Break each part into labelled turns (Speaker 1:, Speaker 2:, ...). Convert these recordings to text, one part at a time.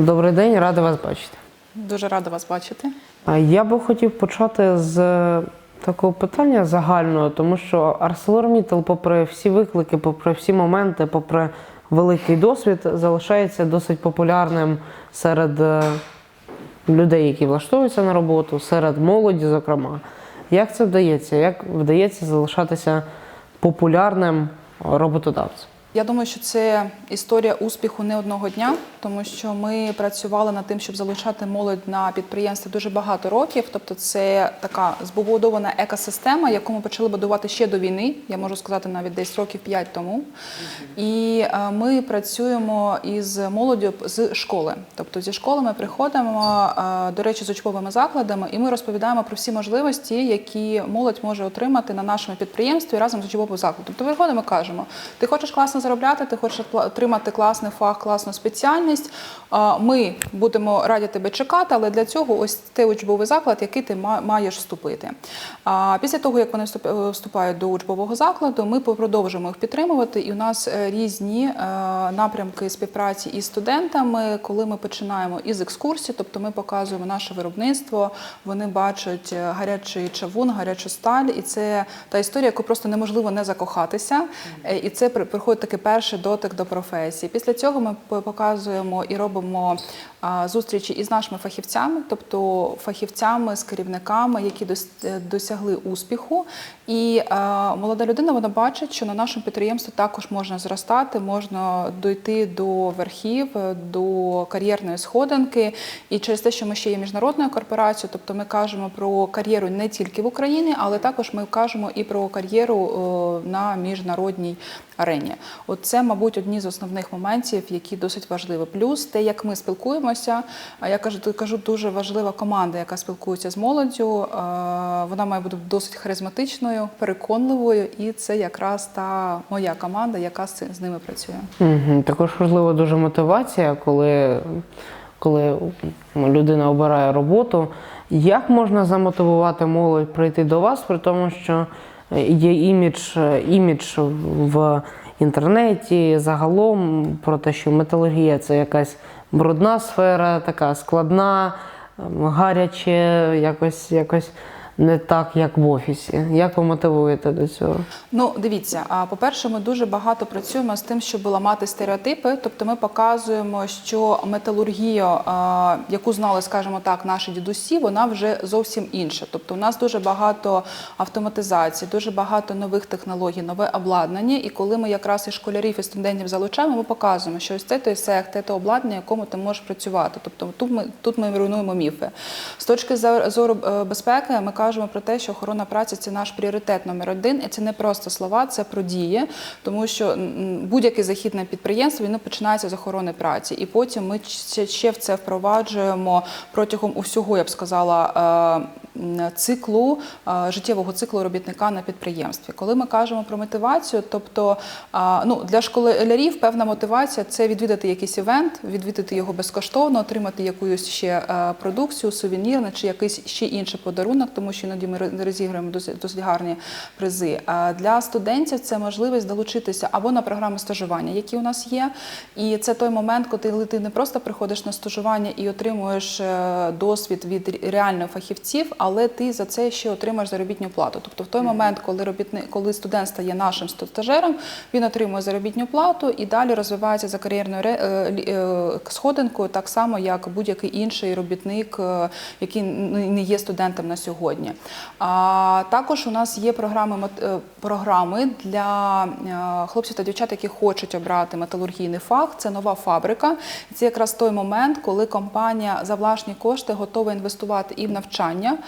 Speaker 1: Добрий день, радий вас бачити.
Speaker 2: Дуже рада вас бачити.
Speaker 1: Я би хотів почати з такого питання загального, тому що ArcelorMittal, попри всі виклики, попри всі моменти, попри великий досвід, залишається досить популярним серед е, людей, які влаштовуються на роботу, серед молоді, зокрема. Як це вдається? Як вдається залишатися популярним роботодавцем?
Speaker 2: Я думаю, що це історія успіху не одного дня, тому що ми працювали над тим, щоб залучати молодь на підприємстві дуже багато років. Тобто, це така збудована екосистема, яку ми почали будувати ще до війни. Я можу сказати навіть десь років 5 тому. І е, ми працюємо із молоддю з школи. Тобто зі школи ми приходимо, е, до речі, з учбовими закладами, і ми розповідаємо про всі можливості, які молодь може отримати на нашому підприємстві разом з учбовим закладом. Тобто приходимо, і кажемо: ти хочеш класно заробляти, ти хочеш отримати класний фах, класну спеціальність. Ми будемо раді тебе чекати, але для цього ось той учбовий заклад, який ти маєш вступити. Після того, як вони вступають до учбового закладу, ми продовжуємо їх підтримувати. І у нас е, різні е, напрямки співпраці із студентами, коли ми починаємо із екскурсій, тобто ми показуємо наше виробництво, вони бачать е, гарячий чавун, гарячу сталь, і це та історія, яку просто неможливо не закохатися. І це при- приходить такий перший дотик до професії. Після цього ми показуємо і робимо зустрічі із нашими фахівцями, тобто фахівцями з керівниками, які е, досягли успіху. І молода людина вона бачить, що на нашому підприємстві також можна зростати, можна дойти до верхів, е, до кар'єрної сходинки. І через те, що ми ще є міжнародною корпорацією, тобто ми кажемо про кар'єру не тільки в Україні, але також ми кажемо і про кар'єру на міжнародній арені. От це, мабуть, одні з основних моментів, які досить важливі. Плюс те, як ми спілкуємося. Я кажу, кажу, дуже важлива команда, яка спілкується з молоддю. Е, Вона має бути досить харизматичною, переконливою, і це якраз та моя команда, яка з ними працює.
Speaker 1: Також важлива дуже мотивація, коли, коли людина обирає роботу. Як можна замотивувати молодь прийти до вас, при тому, що є імідж, імідж в інтернеті загалом про те, що металургія це якась брудна сфера, така складна, ем, гаряче, якось, якось не так, як в офісі. Як ви мотивуєте до цього?
Speaker 2: Ну, дивіться, а по-перше, ми дуже багато працюємо з тим, щоб ламати стереотипи. Тобто ми показуємо, що металургія, яку знали, скажімо так, наші дідусі, вона вже зовсім інша. Тобто, у нас дуже багато автоматизації, дуже багато нових технологій, нове обладнання. І коли ми якраз і школярів і студентів залучаємо, ми показуємо, що ось це той сех, те то обладнання, якому ти можеш працювати. Тобто тут ми тут ми руйнуємо міфи. З точки зор- зору е, безпеки, ми кажемо про те, що охорона праці це наш пріоритет номер один, і це не просто слова, це про дії, тому що будь-який захід на підприємство він починається з охорони праці, і потім ми ще, в це впроваджуємо протягом усього, я б сказала. е, Циклу е, життєвого циклу робітника на підприємстві. Коли ми кажемо про мотивацію, тобто ну для школярів певна мотивація це відвідати якийсь івент, відвідати його безкоштовно, отримати якусь ще е, продукцію, сувенір чи якийсь ще інший подарунок, тому що іноді ми розіграємо досить, досить гарні призи. А для студентів це можливість долучитися або на програми стажування, які у нас є. І це той момент, коли ти не просто приходиш на стажування і отримуєш е, досвід від реальних фахівців, але ти за це ще отримаєш заробітну плату. Тобто, в той момент, коли робітник, коли студент стає нашим стажером, він отримує заробітну плату і далі розвивається за кар'єрною е, е, сходинкою, так само як будь-який інший робітник, який не є студентом на сьогодні. А також у нас є програми е, програми для е, хлопців та дівчат, які хочуть обрати металургійний фах. Це нова фабрика. Це якраз той момент, коли компанія за власні кошти готова інвестувати і в навчання.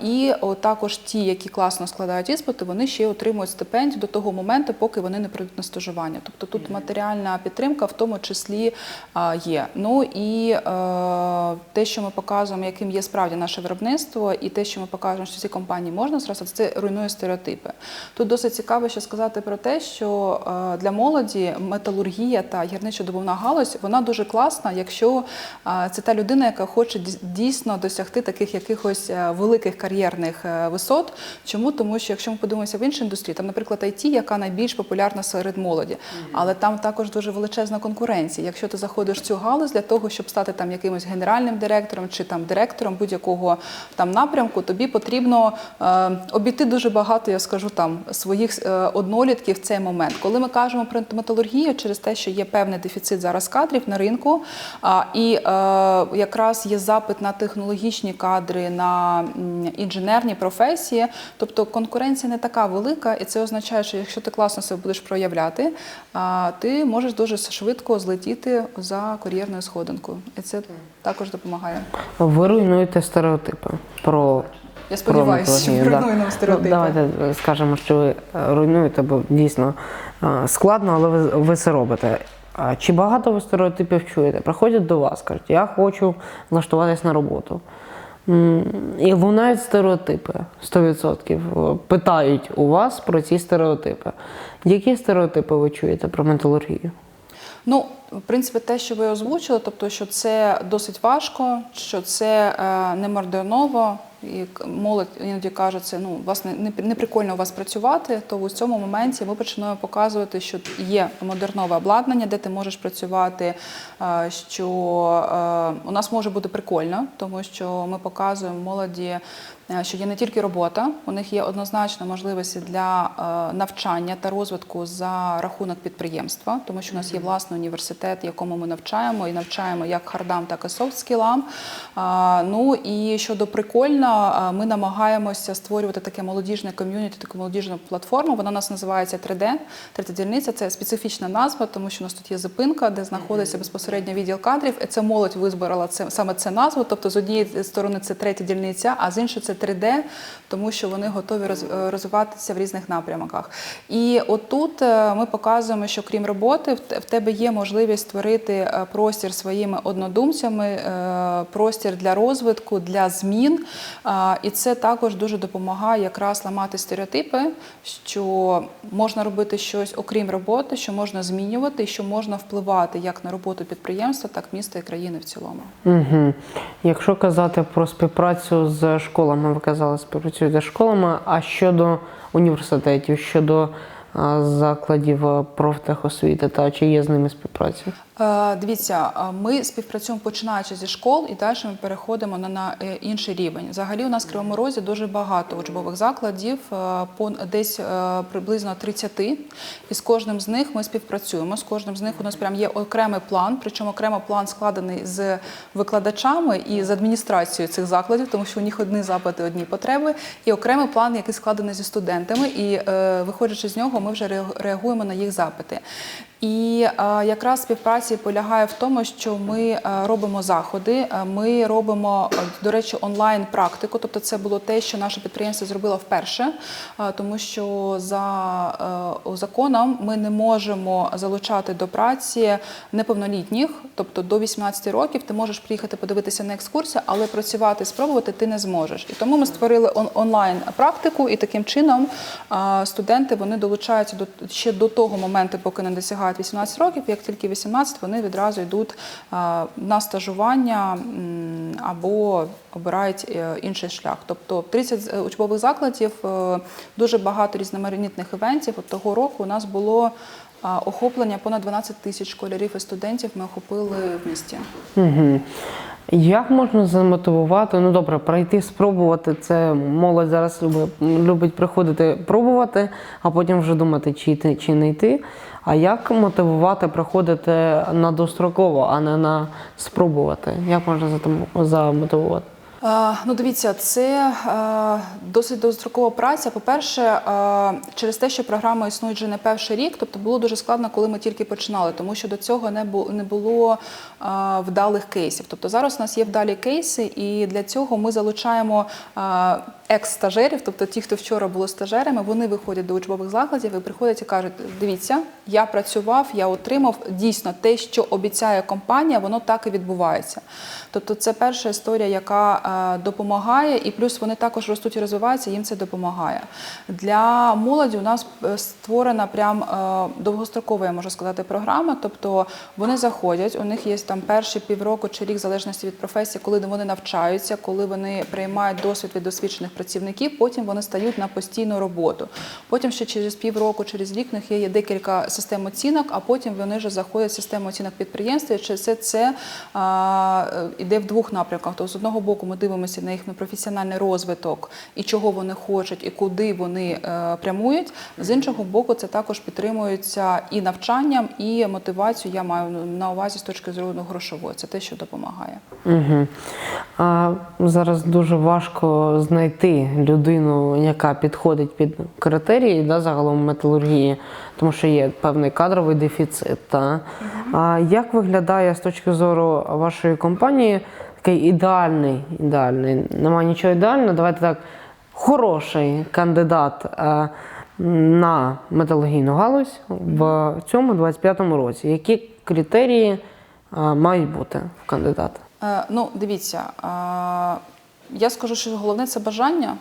Speaker 2: І також ті, які класно складають іспити, вони ще отримують стипендію до того моменту, поки вони не прийдуть на стажування. Тобто тут матеріальна підтримка в тому числі є. Ну і е, те, що ми показуємо, яким є справді наше виробництво, і те, що що ми покажемо, що ці компанії можна зростати, це руйнує стереотипи. Тут досить цікаво ще сказати про те, що е, для молоді металургія та гірничо-добувна галузь вона дуже класна, якщо е, це та людина, яка хоче дійсно досягти таких якихось е, великих кар'єрних висот. Чому? Тому що якщо ми подивимося в інші індустрії, там, наприклад, IT, яка найбільш популярна серед молоді, але там також дуже величезна конкуренція. Якщо ти заходиш в цю галузь для того, щоб стати там якимось генеральним директором чи там директором будь-якого там напрямку, тобі потрібно е, обійти дуже багато, я скажу там своїх е, однолітків в цей момент. Коли ми кажемо про металургію, через те, що є певний дефіцит зараз кадрів на ринку, а, і е, якраз є запит на технологічні кадри, на інженерні професії, тобто конкуренція не така велика, і це означає, що якщо ти класно себе будеш проявляти, ти можеш дуже швидко злетіти за кар'єрною сходинкою. І це також допомагає.
Speaker 1: Ви руйнуєте стереотипи про
Speaker 2: Я сподіваюся, що
Speaker 1: металургію, да.
Speaker 2: руйнуємо стереотипи.
Speaker 1: Ну, давайте е, скажемо, що ви руйнуєте, бо дійсно е, складно, але ви, ви це робите. А чи багато ви стереотипів чуєте? Приходять до вас, кажуть, я хочу влаштуватись на роботу. І лунають стереотипи 100%. Е, Питають у вас про ці стереотипи. Які стереотипи ви чуєте про металургію?
Speaker 2: Ну, в принципі, те, що ви озвучили, тобто, що це досить важко, що це е, не модерново, і молодь іноді каже, це ну власне не, не прикольно у вас працювати. То в цьому моменті ми починаємо показувати, що є модернове обладнання, де ти можеш працювати. е, Що е, у нас може бути прикольно, тому що ми показуємо молоді, що є не тільки робота, у них є однозначно можливості для е, навчання та розвитку за рахунок підприємства, тому що у нас є власний університет, якому ми навчаємо і навчаємо як хардам, так і софт-скілам. Ну і щодо прикольно, ми намагаємося створювати таке молодіжне ком'юніті, таку молодіжну платформу. Вона у нас називається 3D. Третя дільниця це специфічна назва, тому що у нас тут є зупинка, де знаходиться безпосередньо відділ кадрів. І це молодь вибрала це саме це назву. Тобто, з однієї сторони це третя дільниця, а з іншої це 3D, тому що вони готові е, розвиватися в різних напрямках. І отут е, ми показуємо, що крім роботи, в тебе є можливість створити е, простір своїми однодумцями, простір для розвитку, для змін. І це також дуже допомагає якраз ламати стереотипи, що можна робити щось окрім роботи, що можна змінювати, і що можна впливати як на роботу підприємства, так міста і країни в цілому.
Speaker 1: Угу. Якщо казати про співпрацю з школами, ви казали, співпрацюєте з школами, а щодо університетів, щодо закладів профтехосвіти, та чи є з ними співпраця?
Speaker 2: Е, Дивіться, е, ми співпрацюємо починаючи зі школ і далі ми переходимо на, на е, інший рівень. Взагалі, у нас в Кривому Розі дуже багато учбових закладів, пон- десь приблизно 30. І з кожним з них ми співпрацюємо. З кожним з них у нас прям є окремий план, причому окремий план складений з викладачами і з адміністрацією цих закладів, тому що у них одні запити, одні потреби, і окремий план, який складений зі студентами. І виходячи з нього, ми вже реагуємо на їх запити. І е, якраз співпраці полягає в тому, що ми е, робимо заходи. е, Ми робимо, до речі, онлайн практику. Тобто, це було те, що наше підприємство зробило вперше, тому що за законом ми не можемо залучати до праці неповнолітніх, тобто до 18 років. Ти можеш приїхати подивитися на екскурсію, але працювати, спробувати ти не зможеш. І тому ми створили он- онлайн практику, і таким чином студенти вони долучаються до ще до того моменту, поки не досягають 18 років. Як тільки 18, вони відразу йдуть е, на стажування або обирають е, інший шлях. Тобто 30 з- учбових закладів, е, дуже багато різноманітних івентів. От того року у нас було е, охоплення понад 12 тисяч школярів і студентів. Ми охопили в місті.
Speaker 1: Угу. Як можна замотивувати? Ну добре, пройти, спробувати. Це молодь зараз любить, любить приходити пробувати, а потім вже думати, чи йти, чи не йти. А як мотивувати приходити на достроково, а не на спробувати? Як можна замотивувати?
Speaker 2: Е, Ну, дивіться, це е, досить довгострокова праця. По-перше, е, через те, що програма існує вже не перший рік, тобто було дуже складно, коли ми тільки починали, тому що до цього не було вдалих кейсів. Тобто зараз у нас є вдалі кейси, і для цього ми залучаємо екс-стажерів, тобто ті, хто вчора були стажерами, вони виходять до учбових закладів і приходять і кажуть: дивіться, Я працював, я отримав дійсно те, що обіцяє компанія, воно так і відбувається. Тобто, це перша історія, яка допомагає, і плюс вони також ростуть і розвиваються, їм це допомагає. Для молоді у нас е, створена прям е, довгострокова, я можу сказати, програма. Тобто вони заходять, у них є там перші півроку чи рік, в залежності від професії, коли вони навчаються, коли вони приймають досвід від досвідчених працівників, потім вони стають на постійну роботу. Потім ще через півроку, через рік в них є, декілька систем оцінок, а потім вони вже заходять в систему оцінок підприємства. І це це а, е, іде в двох напрямках. Тобто, з одного боку, ми дивимося на їхній професіональний розвиток і чого вони хочуть, і куди вони е, прямують. З іншого боку, це також підтримується і навчанням, і мотивацією. Я маю на увазі з точки зору грошової. Це те, що допомагає.
Speaker 1: Угу. А зараз дуже важко знайти людину, яка підходить під критерії да, загалом металургії, тому що є певний кадровий дефіцит. Та? А як виглядає з точки зору вашої компанії такий ідеальний, ідеальний, немає нічого ідеального, давайте так, хороший кандидат е, на металургійну галузь в цьому 25-му році? Які критерії е, мають бути в кандидата?
Speaker 2: Е, Ну, дивіться, я скажу, що головне це бажання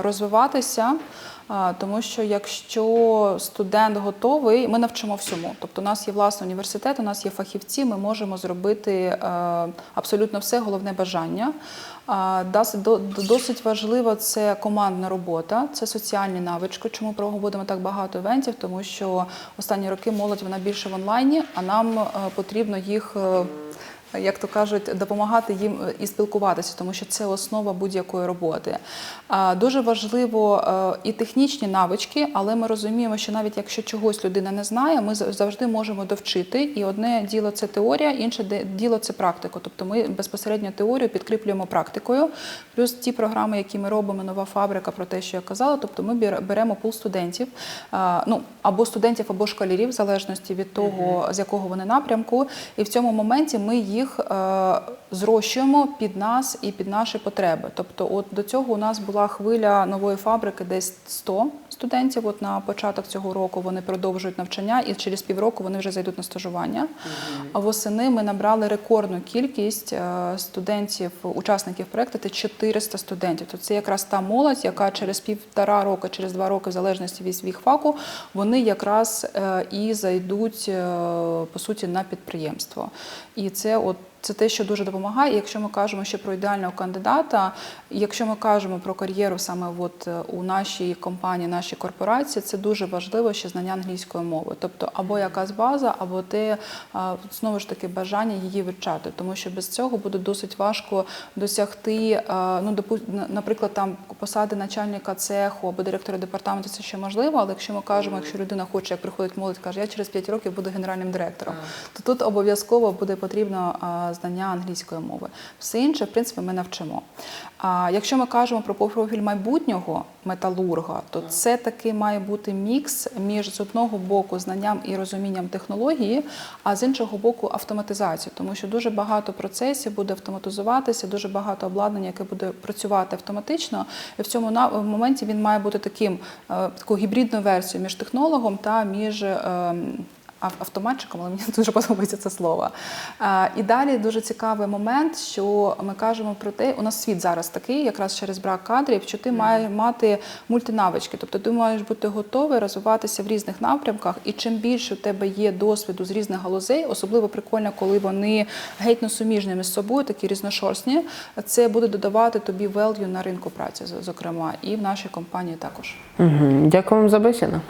Speaker 2: розвиватися, е, тому що якщо студент готовий, ми навчимо всьому. Тобто, у нас є власний університет, у нас є фахівці, ми можемо зробити е, абсолютно все, головне бажання. Е, Досить важливо це командна робота, це соціальні навички. Чому проводимо так багато івентів? Тому що останні роки молодь вона більше в онлайні, а нам е, потрібно їх. Як то кажуть, допомагати їм е, і спілкуватися, тому що це основа будь-якої роботи. Дуже важливо е, і технічні навички, але ми розуміємо, що навіть якщо чогось людина не знає, ми завжди можемо довчити. І одне діло це теорія, інше діло це практика. Тобто ми безпосередньо теорію підкріплюємо практикою. Плюс ті програми, які ми робимо, нова фабрика, про те, що я казала. Тобто ми беремо пул студентів, ну або студентів, або школярів, в залежності від того, з якого вони напрямку. І в цьому моменті ми їх е, зрощуємо під нас і під наші потреби. Тобто, от до цього у нас була хвиля нової фабрики, десь 100 студентів. От на початок цього року вони продовжують навчання, і через півроку вони вже зайдуть на стажування. А восени ми набрали рекордну кількість е, студентів, учасників проекту. Це 400 студентів. Тобто це якраз та молодь, яка через півтора року, через два роки, в залежності від свого факу, вони якраз е, і зайдуть по суті на підприємство. І це от. 곧 Це те, що дуже допомагає. І якщо ми кажемо ще про ідеального кандидата, якщо ми кажемо про кар'єру саме от е, у нашій компанії, нашій корпорації, це дуже важливо ще знання англійської мови. Тобто або якась база, або те знову ж таки бажання її вивчати, тому що без цього буде досить важко досягти. Ну, допу- наприклад, там посади начальника цеху або директора департаменту це ще можливо, але якщо ми кажемо, якщо людина хоче, як приходить молодь, каже, я через 5 років буду генеральним директором, то тут обов'язково буде потрібно знання англійської мови. Все інше, в принципі, ми навчимо. А якщо ми кажемо про профіль майбутнього металурга, то це таки має бути мікс між з одного боку знанням і розумінням технології, а з іншого боку автоматизацію, тому що дуже багато процесів буде автоматизуватися, дуже багато обладнання, яке буде працювати автоматично. І в цьому моменті він має бути таким е, такою гібридною версією між технологом та між. Ав- Автоматчиком, але мені дуже подобається це слово. І далі дуже цікавий момент, що ми кажемо про те, у нас світ зараз такий, якраз через брак кадрів, що ти маєш мати мультинавички. Тобто ти маєш бути готовий розвиватися в різних напрямках, і чим більше у тебе є досвіду з різних галузей, особливо прикольно, коли вони геть несуміжні між собою, такі різношорстні, це буде додавати тобі value на ринку праці, зокрема, і в нашій компанії також.
Speaker 1: Угу. Дякую вам за бесіду.